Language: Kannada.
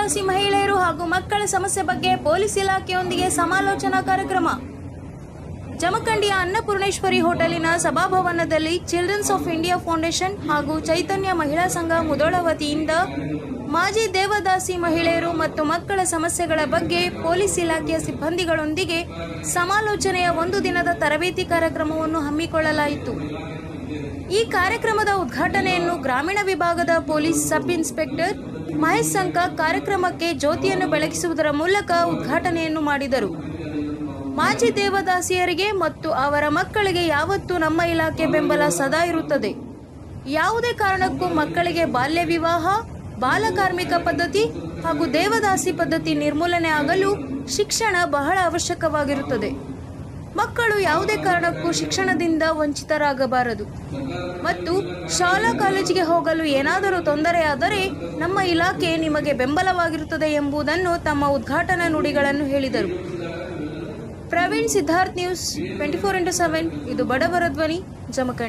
ದೇವದಾಸಿ ಮಹಿಳೆಯರು ಹಾಗೂ ಮಕ್ಕಳ ಸಮಸ್ಯೆ ಬಗ್ಗೆ ಪೊಲೀಸ್ ಇಲಾಖೆಯೊಂದಿಗೆ ಸಮಾಲೋಚನಾ ಕಾರ್ಯಕ್ರಮ. ಜಮಖಂಡಿಯ ಅನ್ನಪೂರ್ಣೇಶ್ವರಿ ಹೋಟೆಲಿನ ಸಭಾಭವನದಲ್ಲಿ ಚಿಲ್ಡ್ರನ್ಸ್ ಆಫ್ ಇಂಡಿಯಾ ಫೌಂಡೇಶನ್ ಹಾಗೂ ಚೈತನ್ಯ ಮಹಿಳಾ ಸಂಘ ಮುದೋಳ ವತಿಯಿಂದ ಮಾಜಿ ದೇವದಾಸಿ ಮಹಿಳೆಯರು ಮತ್ತು ಮಕ್ಕಳ ಸಮಸ್ಯೆಗಳ ಬಗ್ಗೆ ಪೊಲೀಸ್ ಇಲಾಖೆಯ ಸಿಬ್ಬಂದಿಗಳೊಂದಿಗೆ ಸಮಾಲೋಚನೆಯ ಒಂದು ದಿನದ ತರಬೇತಿ ಕಾರ್ಯಕ್ರಮವನ್ನು ಹಮ್ಮಿಕೊಳ್ಳಲಾಯಿತು. ಈ ಕಾರ್ಯಕ್ರಮದ ಉದ್ಘಾಟನೆಯನ್ನು ಗ್ರಾಮೀಣ ವಿಭಾಗದ ಪೊಲೀಸ್ ಸಬ್ ಇನ್ಸ್ಪೆಕ್ಟರ್ ಮಹೇಶ್ ಸಂಕ ಕಾರ್ಯಕ್ರಮಕ್ಕೆ ಜ್ಯೋತಿಯನ್ನು ಬೆಳಗಿಸುವುದರ ಮೂಲಕ ಉದ್ಘಾಟನೆಯನ್ನು ಮಾಡಿದರು. ಮಾಜಿ ದೇವದಾಸಿಯರಿಗೆ ಮತ್ತು ಅವರ ಮಕ್ಕಳಿಗೆ ಯಾವತ್ತೂ ನಮ್ಮ ಇಲಾಖೆ ಬೆಂಬಲ ಸದಾ ಇರುತ್ತದೆ. ಯಾವುದೇ ಕಾರಣಕ್ಕೂ ಮಕ್ಕಳಿಗೆ ಬಾಲ್ಯ ವಿವಾಹ ಬಾಲಕಾರ್ಮಿಕ ಪದ್ಧತಿ ಹಾಗೂ ದೇವದಾಸಿ ಪದ್ಧತಿ ನಿರ್ಮೂಲನೆ ಆಗಲು ಶಿಕ್ಷಣ ಬಹಳ ಅವಶ್ಯಕವಾಗಿರುತ್ತದೆ. ಮಕ್ಕಳು ಯಾವುದೇ ಕಾರಣಕ್ಕೂ ಶಿಕ್ಷಣದಿಂದ ವಂಚಿತರಾಗಬಾರದು. ಮತ್ತು ಶಾಲಾ ಕಾಲೇಜಿಗೆ ಹೋಗಲು ಏನಾದರೂ ತೊಂದರೆಯಾದರೆ ನಮ್ಮ ಇಲಾಖೆ ನಿಮಗೆ ಬೆಂಬಲವಾಗಿರುತ್ತದೆ ಎಂಬುದನ್ನು ತಮ್ಮ ಉದ್ಘಾಟನಾ ನುಡಿಗಳನ್ನು ಹೇಳಿದರು. Praveen Siddharth news twenty four into seven, ಇದು ಬಡವರ ಧ್ವನಿ, ಜಮಖಂಡಿ.